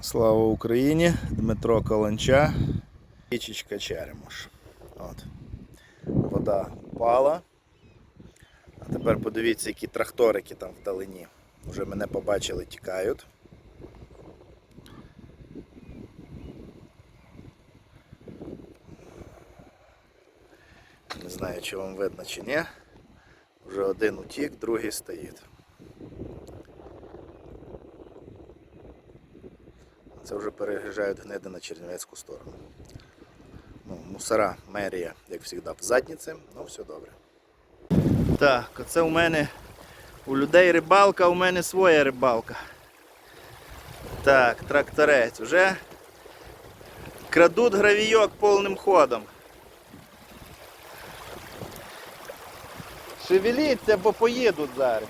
Слава Україні! Дмитро Каланча, річечка Черемош. От. Вода впала. А тепер подивіться, які тракторики там вдалині. Вже мене побачили, тікають. Не знаю, чи вам видно чи ні. Вже один утік, другий стоїть. Це вже переїжджають гниди на Чернівецьку сторону. Ну, мусора, мерія, як завжди, в задніці, ну все добре. Так, оце у мене у людей рибалка, а у мене своя рибалка. Так, тракторець. Вже крадуть гравійок повним ходом. Шевеліться, бо поїдуть зараз.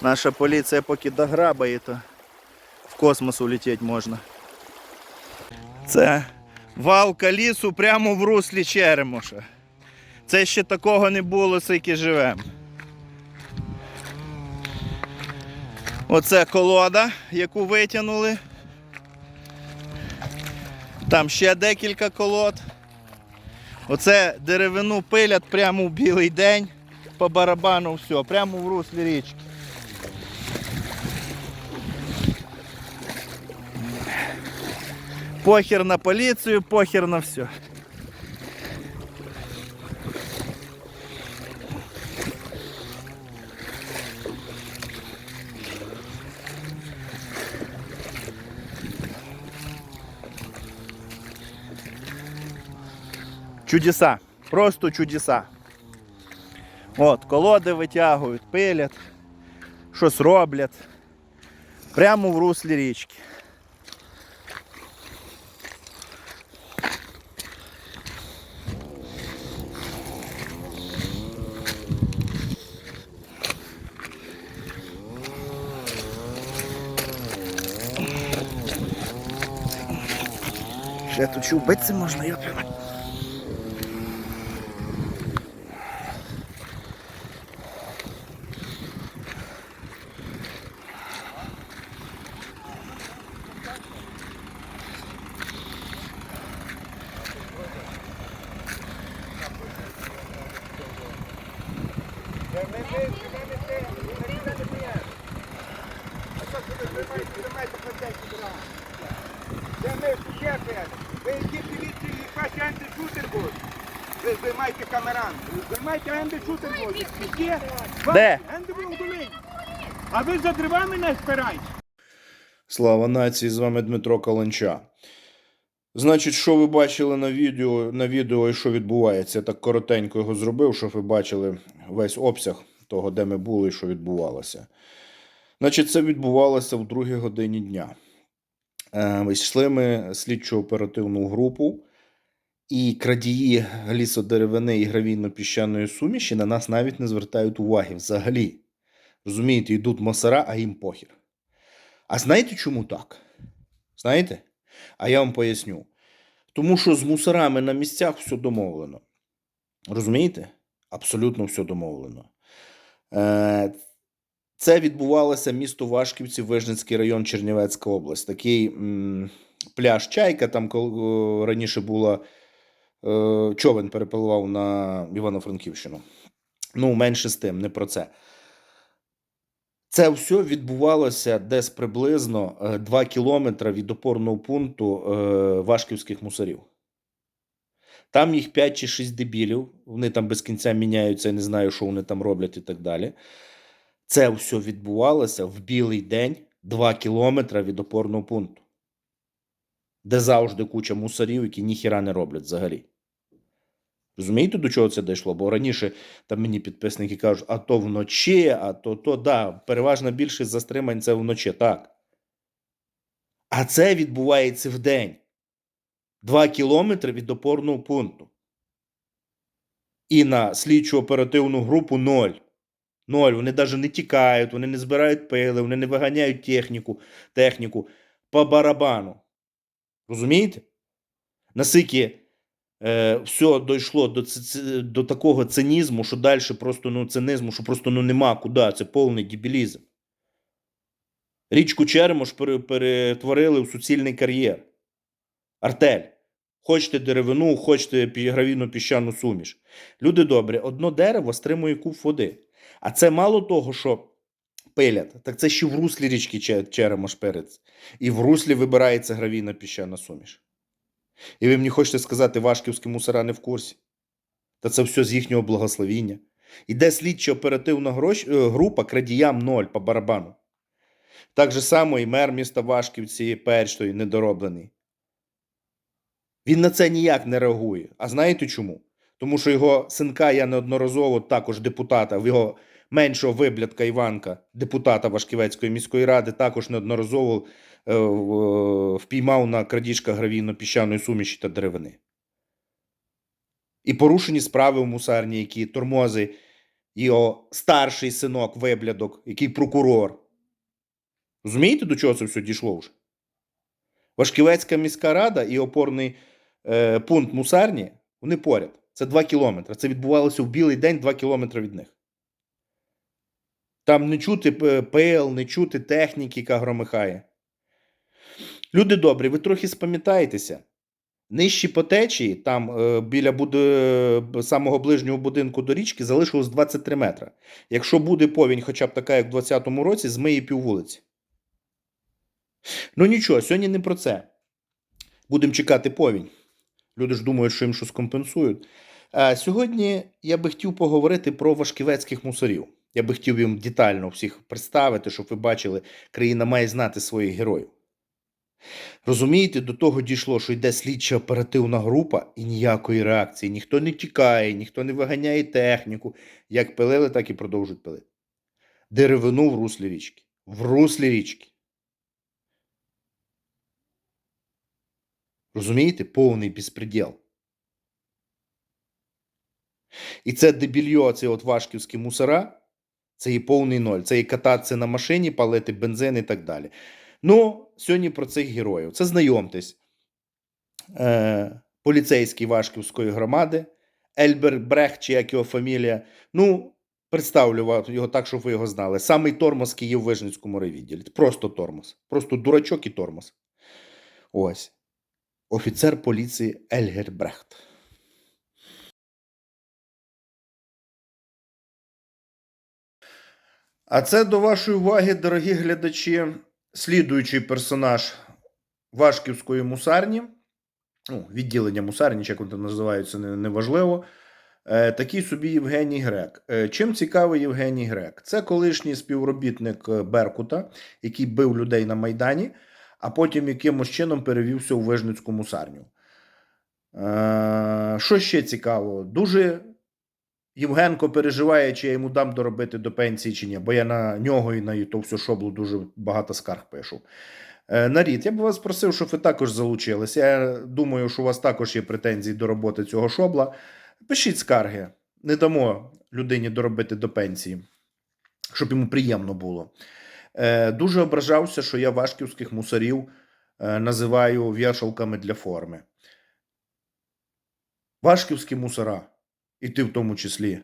Наша поліція поки дограбає, то в космос улетіти можна. Це валка лісу прямо в руслі Черемоша. Це ще такого не було, скільки живемо. Оце колода, яку витягнули. Там ще декілька колод. Оце деревину пилять прямо в білий день. По барабану все, прямо в руслі річки. Похер на поліцію, похер на все. Чудеса. Просто чудеса. От, колоди витягують, пилять, щось роблять. Прямо в руслі річки. Ще тут ще вбитися можна, я Де ми шефи? Ви які дивіться, якась антишутер буде. Ви займайте камеран. Займайте буде. Є? Де? Антибудулинь. А ви за дровами не спирайте. Слава нації, з вами Дмитро Каланча. Значить, що ви бачили на відео, на відео і що відбувається? Я так коротенько його зробив, щоб ви бачили весь обсяг того, де ми були і що відбувалося. Значить, це відбувалося в другій годині дня. Е, йшли ми слідчо оперативну групу, і крадії лісодеревини і гравійно-піщаної суміші на нас навіть не звертають уваги взагалі. Розумієте, йдуть мосара, а їм похір. А знаєте, чому так? Знаєте? А я вам поясню. Тому що з мусорами на місцях все домовлено. Розумієте? Абсолютно все домовлено. Е, Це відбувалося місто Вашківці, Вижницький район, Чернівецька область. Такий м, пляж Чайка, там кол- е, раніше була човен перепливав на Івано-Франківщину. Ну, менше з тим, не про це. Це все відбувалося десь приблизно 2 кілометри від опорного пункту е, Вашківських мусорів. Там їх 5 чи 6 дебілів, вони там без кінця міняються, я не знаю, що вони там роблять і так далі. Це все відбувалося в білий день 2 кілометри від опорного пункту, де завжди куча мусорів, які ніхіра не роблять взагалі. Розумієте, до чого це дійшло? Бо раніше там мені підписники кажуть, а то вночі, а то то, да, переважна більшість застримань це вночі, так. А це відбувається вдень. Два кілометри від опорного пункту. І на слідчу оперативну групу ноль. Ноль. Вони навіть не тікають, вони не збирають пили, вони не виганяють техніку, техніку по барабану. Розумієте? Наскільки е, все дійшло до, до такого цинізму, що далі просто ну, цинизму, що просто ну, нема куди. Це повний дебілізм. Річку Черемош перетворили в суцільний кар'єр. Артель. Хочете деревину, хочете гравійну піщану суміш. Люди добрі, одно дерево стримує куб води. А це мало того, що пилять, так це ще в руслі річки Че- Черемош перець. І в руслі вибирається гравійна піщана суміш. І ви мені хочете сказати, вашківські мусора не в курсі. Та це все з їхнього благословіння. Іде слідчо оперативна е, група крадіям ноль по барабану. Так же само і мер міста Вашківці Першої недороблений. Він на це ніяк не реагує. А знаєте чому? Тому що його синка я неодноразово також депутата, в його меншого виблядка Іванка, депутата Вашківецької міської ради, також неодноразово е, впіймав на крадіжках гравійно-піщаної суміші та деревини. І порушені справи в мусарні, які тормози його старший синок, виблядок, який прокурор. Розумієте, до чого це все дійшло вже? Вашківецька міська рада і опорний е, пункт мусарні, вони поряд. Це 2 кілометри. Це відбувалося в білий день 2 кілометри від них. Там не чути е, пил, не чути техніки, яка громихає. Люди добрі, ви трохи спам'ятаєтеся. Нижчі по течії, там е, біля буди, е, самого ближнього будинку до річки, залишилось 23 метри. Якщо буде повінь, хоча б така, як в 2020 році, змиє піввулиці. Ну нічого, сьогодні не про це. Будемо чекати повінь. Люди ж думають, що їм щось компенсують. А сьогодні я би хотів поговорити про важківецьких мусорів. Я би хотів їм детально всіх представити, щоб ви бачили, країна має знати своїх героїв. Розумієте, до того дійшло, що йде слідча оперативна група і ніякої реакції. Ніхто не тікає, ніхто не виганяє техніку. Як пилили, так і продовжують пилити. Деревину в руслі річки. В руслі річки. Розумієте? Повний безпреділ. І це дебільйо, це от вашківські мусора, це і повний ноль. Це і кататися на машині, палити бензин і так далі. Ну, сьогодні про цих героїв. Це знайомтесь. Е, поліцейський Вашківської громади, Ельбер Брех, чи як його фамілія. Ну, представлю вам його так, щоб ви його знали. Самий тормоз Київ Вижницькому райвідділі. Просто тормоз. Просто дурачок і тормоз. Ось. Офіцер поліції Ельгер Брехт. А це до вашої уваги, дорогі глядачі, слідуючий персонаж Вашківської мусарні, ну, відділення мусарні, як вони називаються, не- неважливо. Е, такий собі Євгеній Грек. Е, чим цікавий Євгеній Грек? Це колишній співробітник е, Беркута, який бив людей на Майдані, а потім якимось чином перевівся у Вижницьку мусарню. Що ще цікаво? Дуже Євгенко переживає, чи я йому дам доробити до пенсії чи ні, бо я на нього і на то всю шоблу дуже багато скарг пишу. Е, Нарід, я б вас просив, щоб ви також залучилися. Я думаю, що у вас також є претензії до роботи цього шобла. Пишіть скарги, не дамо людині доробити до пенсії, щоб йому приємно було. Е, Дуже ображався, що я вашківських мусорів е, називаю вішалками для форми. Вашківські мусора, і ти в тому числі,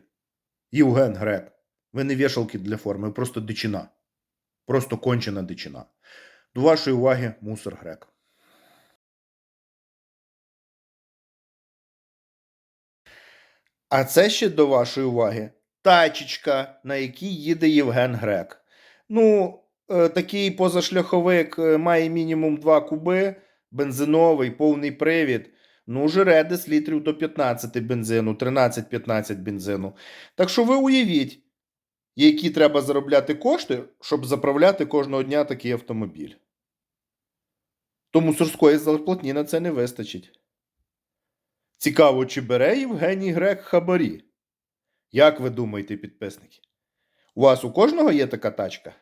Євген Грек, ви не вішалки для форми, ви просто дичина. Просто кончена дичина. До вашої уваги, мусор Грек. А це ще до вашої уваги тачечка, на якій їде Євген Грек. Ну, е, такий позашляховик е, має мінімум 2 куби, бензиновий, повний привід. Ну, жре десь літрів до 15 бензину, 13-15 бензину. Так що ви уявіть, які треба заробляти кошти, щоб заправляти кожного дня такий автомобіль. То мусорської зарплатні на це не вистачить. Цікаво, чи бере Євгеній Грек хабарі? Як ви думаєте, підписники? У вас у кожного є така тачка?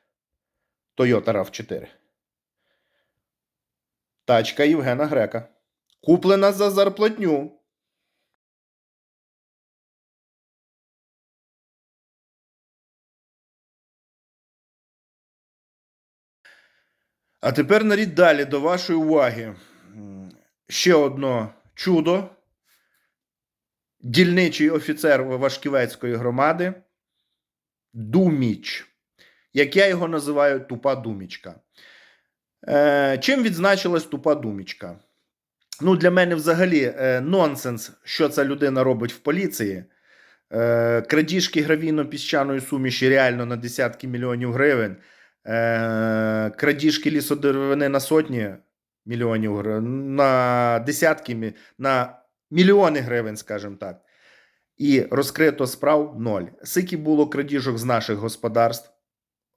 Toyota RAV4. Тачка Євгена Грека. Куплена за зарплатню. А тепер нарід далі до вашої уваги. Ще одно чудо дільничий офіцер Вашківецької громади Думіч, як я його називаю, тупа думічка. Е, чим відзначилась тупа думічка? Ну, для мене взагалі е, нонсенс, що ця людина робить в поліції. Е, крадіжки гравійно-піщаної суміші реально на десятки мільйонів гривень. Е, крадіжки лісодеревини на сотні мільйонів гривень, на десятки, на мільйони гривень, скажімо так. І розкрито справ ноль. Скільки було крадіжок з наших господарств,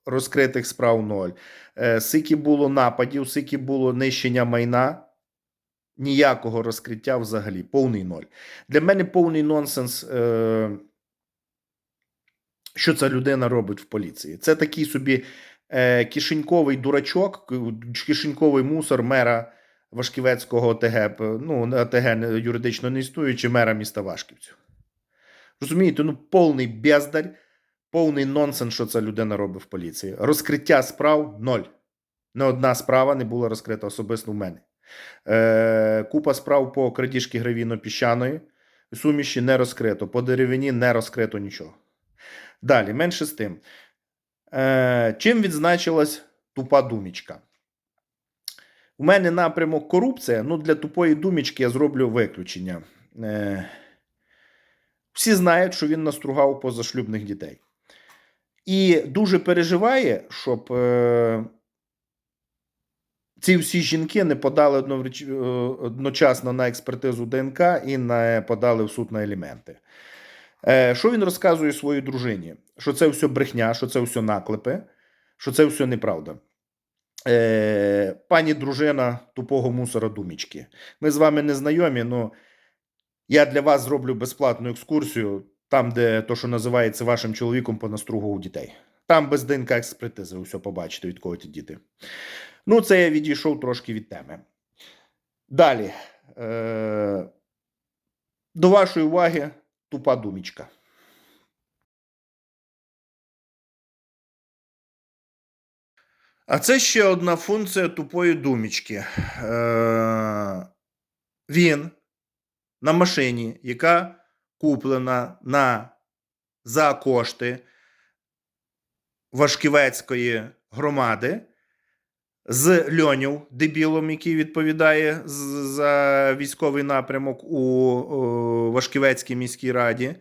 розкритих справ ноль. Е, Скільки було нападів, скільки було нищення майна, ніякого розкриття взагалі, повний ноль. Для мене повний нонсенс, е, що ця людина робить в поліції. Це такий собі е, кишеньковий дурачок, кишеньковий мусор мера Вашківецького ОТГ, ну, ОТГ юридично не існуючи, мера міста Вашківців. Розумієте, ну повний бездарь, повний нонсенс, що ця людина робить в поліції. Розкриття справ ноль. Не одна справа не була розкрита особисто в мене. Е, купа справ по крадіжки гравійно-піщаної суміші не розкрито. По деревині не розкрито нічого. Далі, менше з тим. Е, чим відзначилась тупа думічка? У мене напрямок корупція. Ну, для тупої думічки я зроблю виключення. Е, всі знають, що він настругав позашлюбних дітей. І дуже переживає, щоб е, ці всі жінки не подали е, одночасно на експертизу ДНК і не подали в суд на елементи. Е, Що він розказує своїй дружині? Що це все брехня, що це все наклепи, що це все неправда. Е, Пані дружина тупого мусора думічки. Ми з вами не знайомі, але я для вас зроблю безплатну екскурсію там, де то, що називається вашим чоловіком по настругу у дітей. Там без ДНК експертизи все побачите, від кого ті діти. Ну, це я відійшов трошки від теми. Далі. Е, до вашої уваги тупа думічка. А це ще одна функція тупої думічки. Е, він на машині, яка куплена на, за кошти Вашківецької громади, з Льонів, дебілом, який відповідає за військовий напрямок у Вашківецькій міській раді,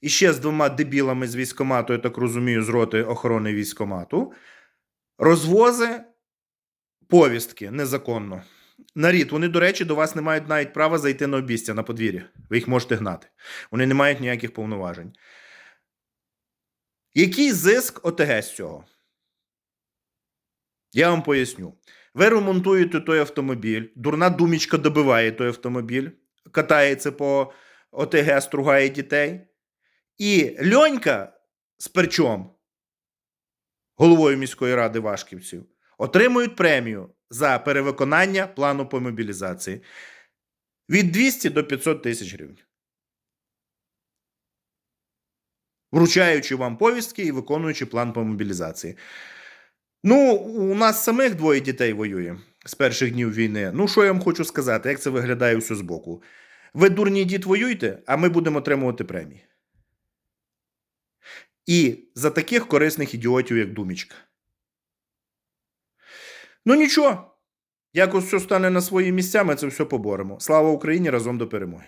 і ще з двома дебілами з військомату, я так розумію, з роти охорони військомату, розвози повістки незаконно. Нарід, вони, до речі, до вас не мають навіть права зайти на обістя на подвір'я. Ви їх можете гнати. Вони не мають ніяких повноважень. Який зиск ОТГ з цього? Я вам поясню. Ви ремонтуєте той автомобіль, дурна думічка добиває той автомобіль, катається по ОТГ, стругає дітей. І Льонька з перчом, головою міської ради Вашківців, отримують премію за перевиконання плану по мобілізації від 200 до 500 тисяч гривень. Вручаючи вам повістки і виконуючи план по мобілізації. Ну, у нас самих двоє дітей воює з перших днів війни. Ну, що я вам хочу сказати, як це виглядає все збоку. Ви, дурні дід, воюйте, а ми будемо отримувати премії. І за таких корисних ідіотів, як Думічка. Ну нічого. Якось все стане на свої місця, ми це все поборемо. Слава Україні разом до перемоги.